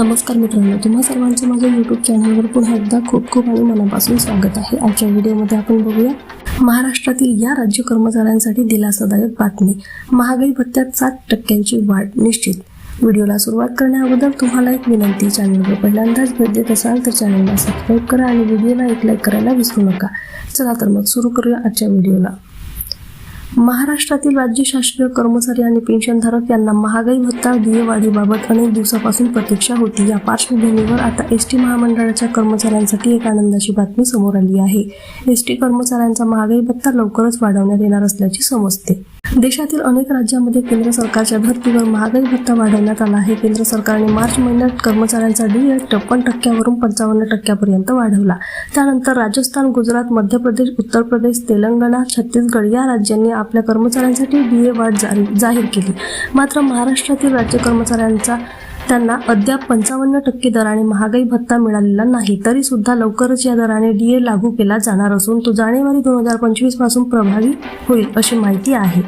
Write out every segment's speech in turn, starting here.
नमस्कार मित्रांनो तुम्हा सर्वांचं माझ्या यूट्यूब चॅनलवर पुन्हा एकदा खूप खूप आणि मनापासून स्वागत आहे. आजच्या व्हिडिओमध्ये आपण बघूया महाराष्ट्रातील या राज्य कर्मचाऱ्यांसाठी दिलासादायक बातमी. महागाई भत्त्यात सात टक्क्यांची वाढ निश्चित. व्हिडिओला सुरुवात करण्याअगोदर तुम्हाला एक विनंती चॅनलवर पहिल्यांदाच भेट देत असाल तर चॅनलला सबस्क्राईब करा आणि व्हिडिओला एक लाईक करायला विसरू नका. चला तर मग सुरू करूया आजच्या व्हिडिओला. महाराष्ट्रातील राज्य शासकीय कर्मचारी आणि पेन्शनधारक यांना महागाई भत्ता देयवाढीबाबत अनेक दिवसापासून प्रतीक्षा होती. या पार्श्वभूमीवर आता एस टी महामंडळाच्या कर्मचाऱ्यांसाठी एक आनंदाची बातमी समोर आली आहे. एस टी कर्मचाऱ्यांचा महागाई भत्ता लवकरच वाढवण्यात येणार असल्याचे समजते. देशातील अनेक राज्यांमध्ये केंद्र सरकारच्या धर्तीवर महागाई भत्ता वाढवण्यात आला आहे. केंद्र सरकारने मार्च महिन्यात कर्मचाऱ्यांचा डीए छप्पन टक्क्यावरून पंचावन्न टक्क्यापर्यंत वाढवला. त्यानंतर राजस्थान गुजरात मध्य प्रदेश उत्तर प्रदेश तेलंगणा छत्तीसगड या राज्यांनी आपल्या कर्मचाऱ्यांसाठी डीए वाढ जाहीर केली. मात्र महाराष्ट्रातील राज्य कर्मचाऱ्यांचा त्यांना अद्याप पंचावन्न टक्के दराने महागाई भत्ता मिळालेला नाही तरी सुद्धा लवकरच या दराने डीए लागू केला जाणार असून तो जानेवारी दोन हजार पंचवीसपासून प्रभावी होईल अशी माहिती आहे.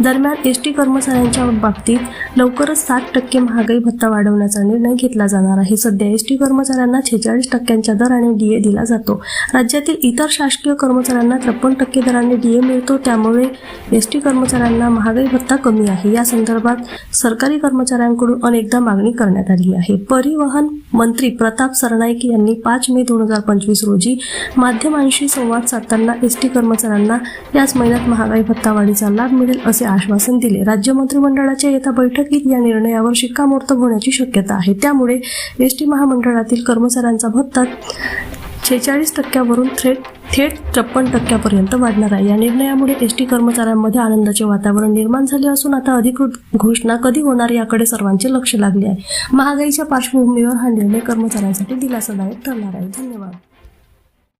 दरम्यान एस टी कर्मचाऱ्यांच्या बाबतीत लवकरच सात टक्के महागाई भत्ता वाढवण्याचा निर्णय घेतला जाणार आहे. सध्या एस टी कर्मचाऱ्यांना छेचाळीस टक्क्यांच्या दराने डीए दिला जातो. राज्यातील इतर शासकीय कर्मचाऱ्यांना त्रेपन्न टक्के दराने डीए मिळतो त्यामुळे एस टी कर्मचाऱ्यांना महागाई भत्ता कमी आहे. या संदर्भात सरकारी कर्मचाऱ्यांकडून अनेकदा मागणी करण्यात आली आहे. परिवहन मंत्री प्रताप सरनाईक यांनी पाच मे दोन हजार पंचवीस रोजी माध्यमांशी संवाद साधताना एस टी कर्मचाऱ्यांना याच महिन्यात महागाई भत्ता वाढीचा लाभ मिळेल असे आश्वासन दिले. राज्य मंत्रिमंडळाच्या येत्या बैठकीत या निर्णयावर शिक्कामोर्तब होण्याची शक्यता आहे. त्यामुळे एस टी महामंडळातील कर्मचाऱ्यांचा भत्ता छेचाळीस टक्क्यावरून थेट थेट त्रेपन्न टक्क्यापर्यंत वाढणार आहे. या निर्णयामुळे एस टी कर्मचाऱ्यांमध्ये आनंदाचे वातावरण निर्माण झाले असून आता अधिकृत घोषणा कधी होणार याकडे सर्वांचे लक्ष लागले आहे. महागाईच्या पार्श्वभूमीवर हा निर्णय कर्मचाऱ्यांसाठी दिलासादायक ठरणार आहे. धन्यवाद.